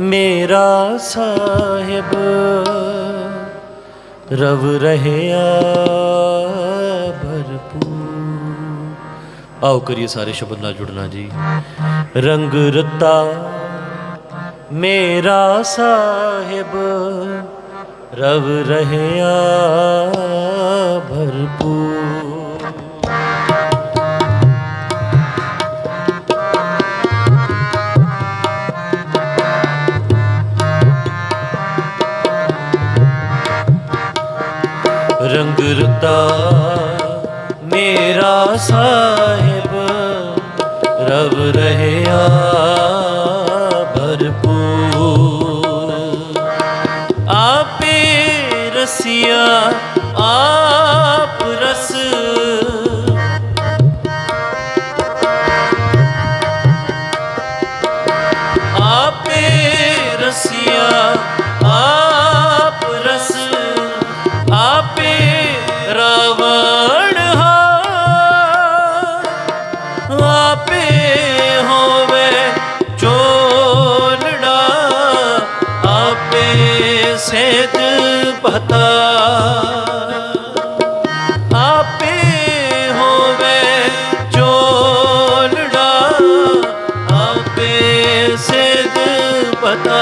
ਮੇਰਾ ਸਾਹਿਬ ਰਵ ਰਹਿਆ ਭਰਪੂਰ। ਆਓ ਕਰੀਏ ਸਾਰੇ ਸ਼ਬਦ ਨਾਲ ਜੁੜਨਾ ਜੀ। ਰੰਗ ਰਤਾ ਮੇਰਾ ਸਾਹਿਬ ਰਵ ਰਹਿਆ ਭਰਪੂਰ। ਰੰਗ ਮੇਰਾ ਸਾਹਿਬ ਰਵ ਰਹਿਆ ਭਰਪੂਰ। ਆਪੇ ਰਸਿਆ ਆਪ ਰਸ ਪਤਾ ਆਪੇ ਹੋਵੇ ਚੋਲੜਾ, ਆਪੇ ਸੇਜ ਪਤਾ।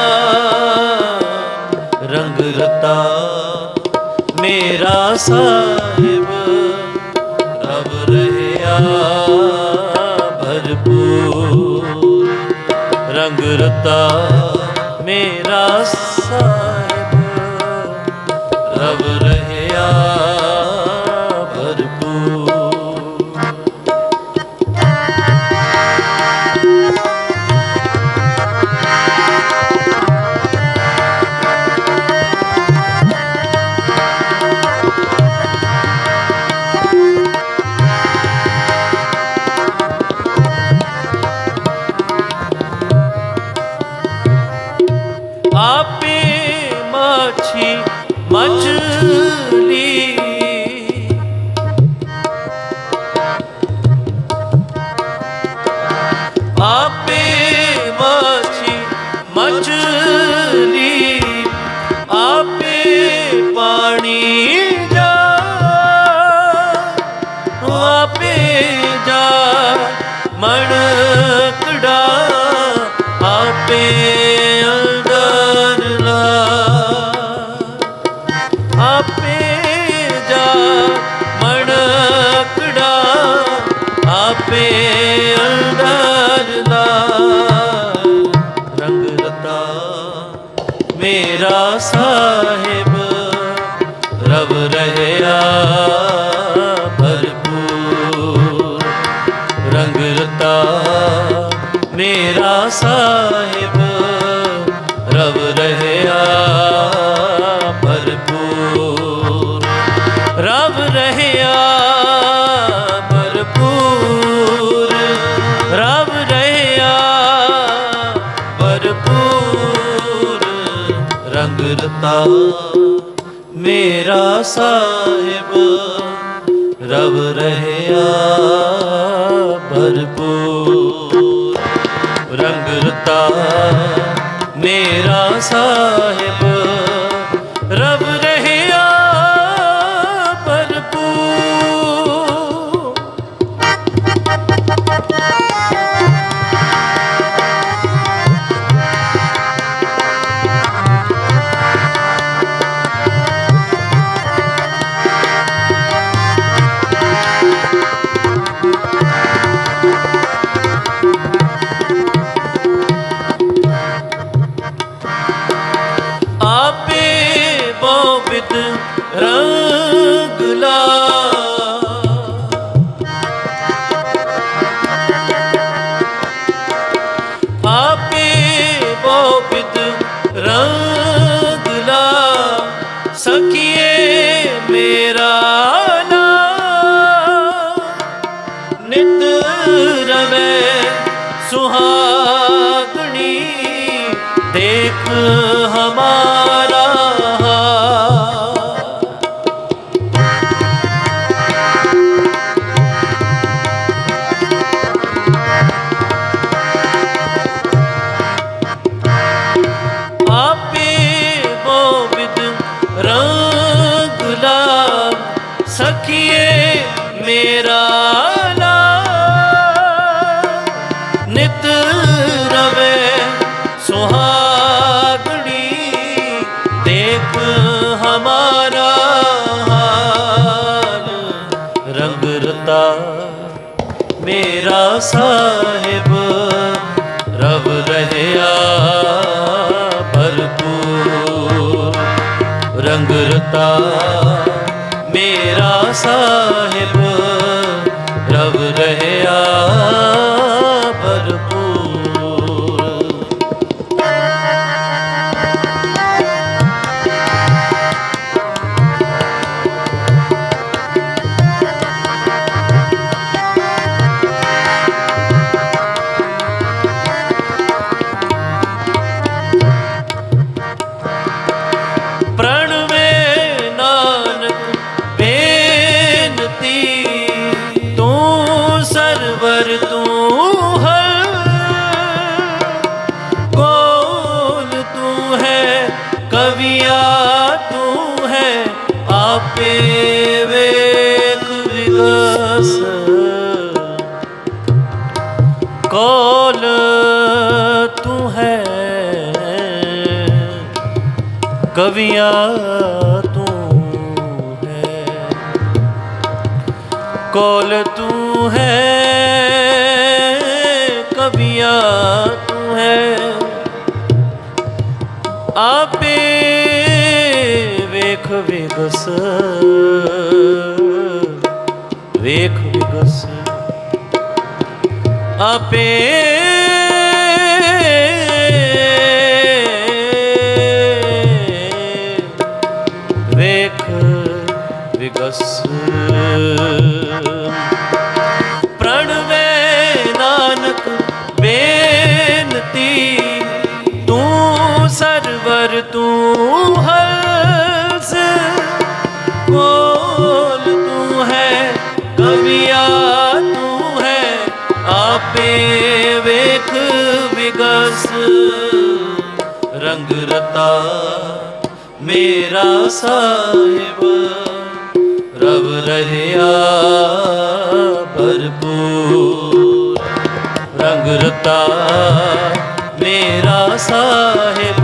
ਰੰਗ ਰਤਾ, ਮੇਰਾ ਸਾਹਿਬ ਰਬ ਰਹਿਆ ਭਰਪੂਰ। ਰੰਗ ਰਤਾ, ਮੇਰਾ ਸਾਹਿਬ ਆਪੇ ਅੰਦਰ ਰੰਗ ਰਤਾ ਮੇਰਾ ਸਾਹਿਬ ਰਵ ਰਹਿਆ ਭਰਪੂਰ। ਰੰਗ ਰਤਾ ਮੇਰਾ ਸਾਹਿਬ ਰੰਗ ਮੇਰਾ ਸਾਹਿਬ ਰਵ ਰਹਿਆ ਭਰਪੂਰ। ਰੰਗ ਰਤਾ ਮੇਰਾ ਸਾਹਿਬ ਰੰਗ ਲਾ ਸਾਹਿਬ ਰਬ ਰਹਿਆ ਭਰਪੂਰ। ਰੰਗ ਰਤਾ ਮੇਰਾ ਸਾਹਿਬ ਸਰਵਰ ਤੂੰ ਹੈ ਕੋਲ ਤੂੰ ਹੈ, ਕਵੀਆ ਤੂੰ ਹੈ, ਆਪੇ ਵੇਖ ਵਿਗਸ। ਕੋਲ ਤੂੰ ਹੈ, ਕਵੀਆ ਕੋਲ ਤੂੰ ਹੈ ਕਵੀਆ ਤੂੰ ਹੈ। ਆਪੇ ਵੇਖ ਵਿਗਸ ਵੇਖ ਵਿਗਸ। ਆਪੇ ਰੰਗ ਰਤਾ ਮੇਰਾ ਸਾਹਿਬ ਰਵ ਰਹਿਆ ਭਰਪੂਰ। ਰੰਗ ਰਤਾ ਮੇਰਾ ਸਾਹਿਬ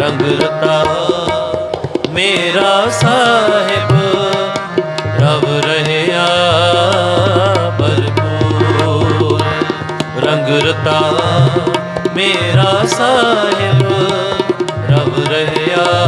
ਰੰਗ ਰਤਾ ਮੇਰਾ ਸਾਹਿਬ ਰਵ ਰਹਿਆ ਭਰਪੂਰ। ਰੰਗ ਰਤਾ ਮੇਰਾ ਸਾਹਿਬ ਰਵ ਰਹਿਆ